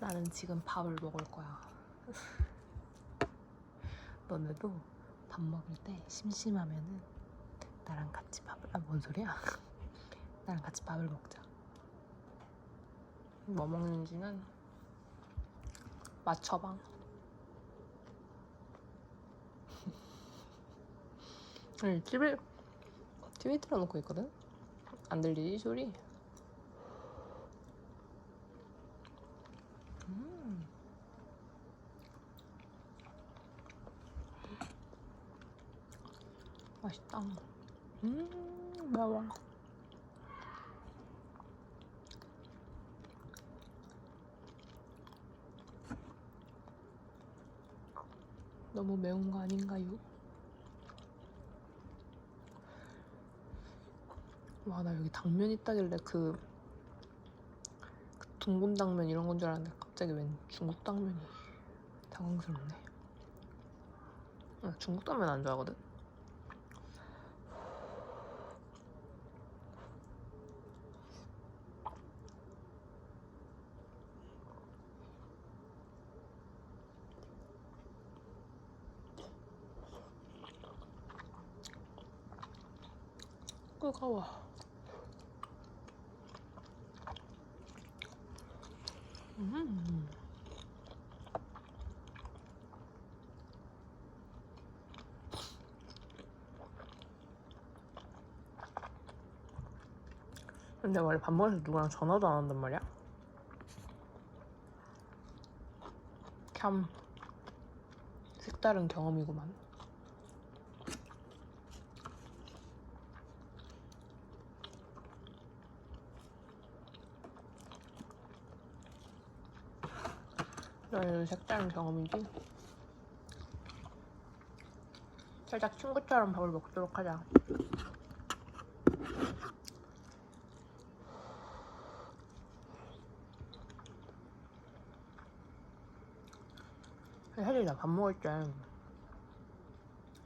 나는 지금 밥을 먹을 거야. 너네도 밥 먹을 때 심심하면은 나랑 같이 밥을 아 뭔 소리야? 나랑 같이 밥을 먹자. 뭐 먹는지는 맞춰봐. 응, TV TV 틀어놓고 있거든. 안 들리지 소리? 맛있다. 음, 매워. 너무 매운 거 아닌가요? 와, 나 여기 당면 있다길래 그, 그 둥근 당면 이런 건 줄 알았는데 갑자기 웬 중국 당면이 당황스럽네. 나 중국 당면 안 좋아하거든. 뜨거워. 음. 근데 원래 밥때 누구랑 전화도 안 한단 말이야? 참 색다른 경험이구만. 너는 색다른 경험이지? 살짝 친구처럼 밥을 먹도록 하자. 사실 나 밥 먹을 때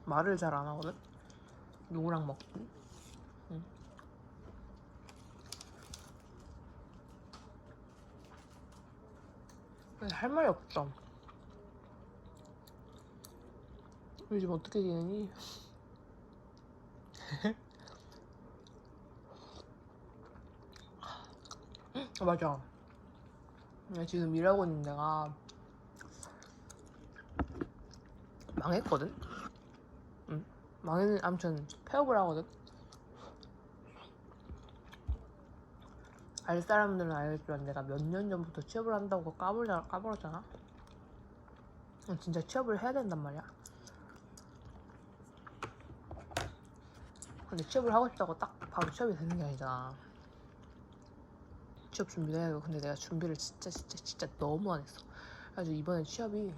말을 잘 안 하거든? 누구랑 먹든? 응. 근데 할 말이 없어. 요즘 어떻게 지내니? 아, 맞아. 나 지금 일하고 있는 데가 망했거든? 응. 망했는, 아무튼 폐업을 하거든? 알 사람들은 알겠지만 내가 몇 년 전부터 취업을 한다고 까불자, 까불었잖아? 응, 진짜 취업을 해야 된단 말이야. 근데 취업을 하고 싶다고 딱 바로 취업이 되는 게 아니잖아. 취업 준비를 해야 되고 근데 내가 준비를 진짜 진짜 진짜 너무 안 했어. 그래서 이번에 취업이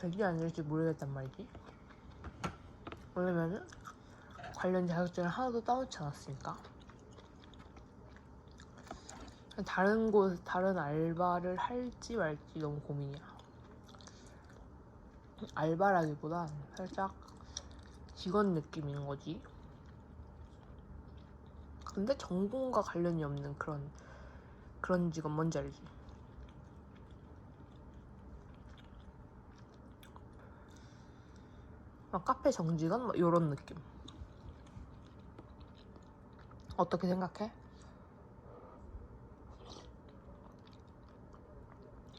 될지 안 될지 모르겠단 말이지. 왜냐면은 관련 자격증을 하나도 따놓지 않았으니까. 다른 곳, 다른 알바를 할지 말지 너무 고민이야. 알바라기보단 살짝 직원 느낌인 거지. 근데 전공과 관련이 없는 그런 그런 직업 뭔지 알지? 막 카페 정직원 막 이런 느낌. 어떻게 생각해?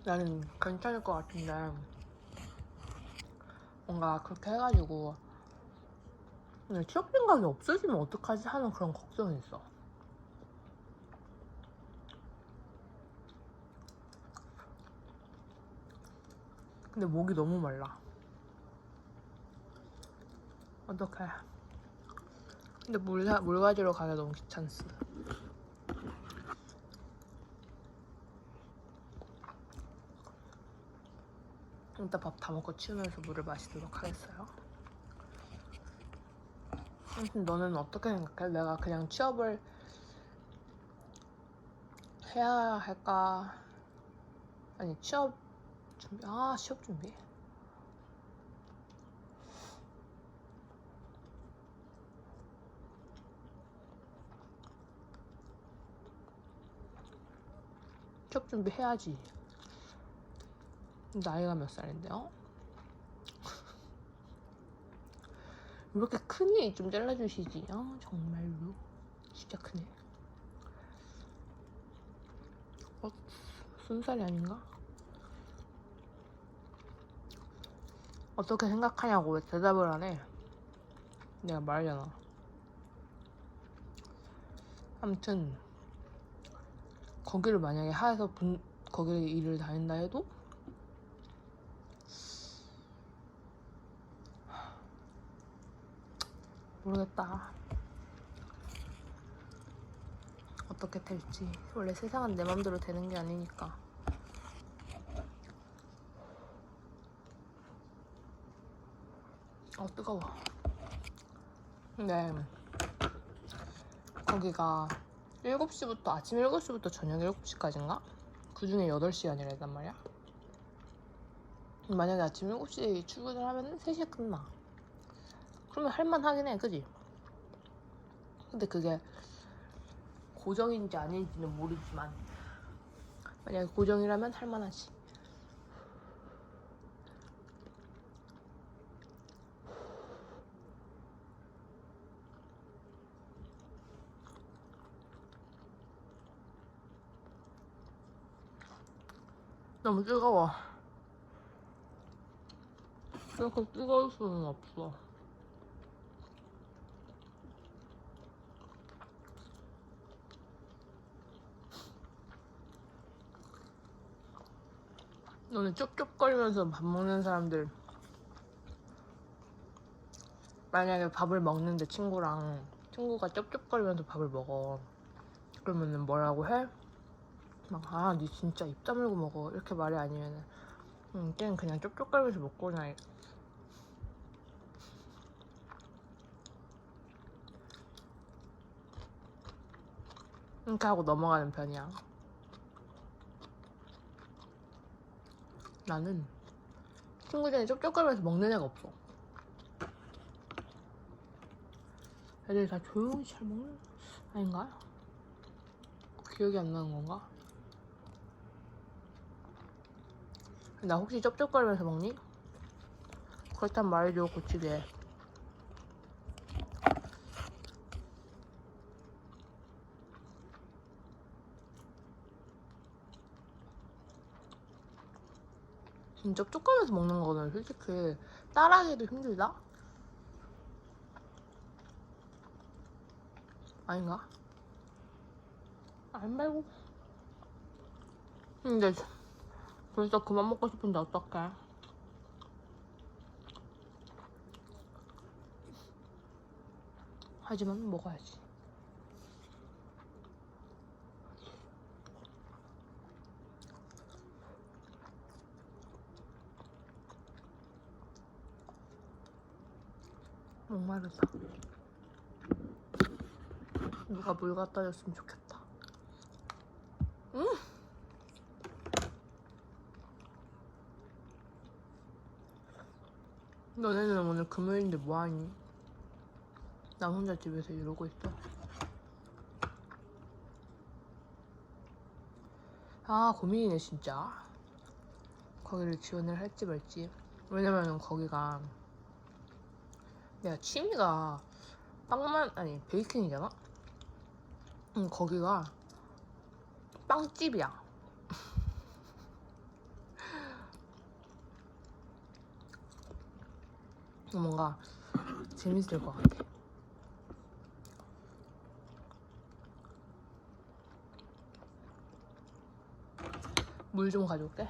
나는 괜찮을 것 같은데 뭔가 그렇게 해가지고 취업 생각이 없어지면 어떡하지 하는 그런 걱정이 있어. 근데 목이 너무 말라. 어떡해. 근데 물, 사, 물 가지러 가기 너무 귀찮스. 일단 밥 다 먹고 치우면서 물을 마시도록 하겠어요. 아무튼 너는 어떻게 생각해? 내가 그냥 취업을 해야 할까? 아니 취업 준비 아 취업 준비 취업 준비 해야지. 나이가 몇 살인데요? 이렇게 크니 좀 잘라주시지. 아 정말로 진짜 크네. 어, 순살이 아닌가? 어떻게 생각하냐고 왜 대답을 안 해? 내가 말하잖아. 아무튼 거기를 만약에 하에서 분, 거기 일을 다닌다 해도 모르겠다. 어떻게 될지 원래 세상은 내 맘대로 되는 게 아니니까. 어 뜨거워. 네. 거기가 7시부터 아침 7시부터 저녁 7시까지인가? 그 중에 8시간이랬단 말이야. 만약에 아침 7시에 출근을 하면 3시에 끝나. 그러면 할만하긴 해, 그지? 근데 그게 고정인지 아닌지는 모르지만 만약에 고정이라면 할만하지. 너무 뜨거워. 이렇게 뜨거울 수는 없어. 너는 쩝쩝거리면서 밥 먹는 사람들. 만약에 밥을 먹는데 친구랑 친구가 쩝쩝거리면서 밥을 먹어. 그러면은 뭐라고 해? 막 아 니 진짜 입 다물고 먹어. 이렇게 말이 아니면은 응 걔는 그냥 쩝쩝거리면서 먹고 그냥 이렇게 하고 넘어가는 편이야 나는 친구들이 쩝쩝거리면서 먹는 애가 없어. 애들이 다 조용히 잘 먹는 아닌가? 기억이 안 나는 건가? 나 혹시 쩝쩝거리면서 먹니? 그렇단 말해줘 고치게. 음, 쩝쩝거리면서 먹는 거는 솔직히 따라하기도 힘들다? 아닌가? 안 말고 근데 벌써 그만 먹고 싶은데 어떡해 하지만 먹어야지 목마르다. 누가 물 갖다 줬으면 좋겠다. 음! 너네는 오늘 금요일인데 뭐하니? 나 혼자 집에서 이러고 있어. 아 고민이네 진짜. 거기를 지원을 할지 말지. 왜냐면은 거기가 내가 취미가 빵만 아니 베이킹이잖아. 응 거기가 빵집이야. 뭔가 재밌을 것 같아. 물 좀 가져올게.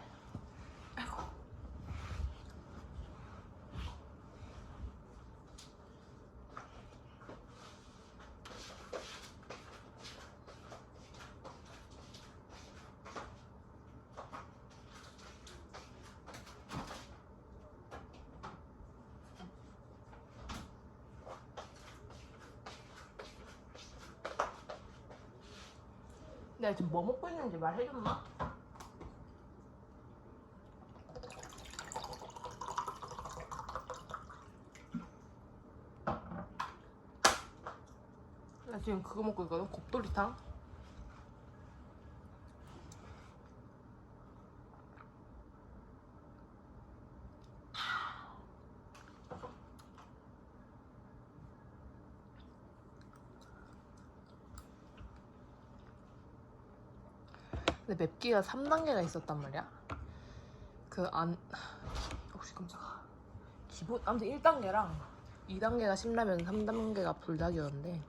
내가 지금 뭐 먹고 있는지 말해줬나? 나 지금 그거 먹고 있거든 곱돌이탕 근데 맵기가 3단계가 있었단 말이야. 그 안 혹시 깜짝아. 기본 아무튼 1단계랑 2단계가 신라면, 3단계가 불닭이었는데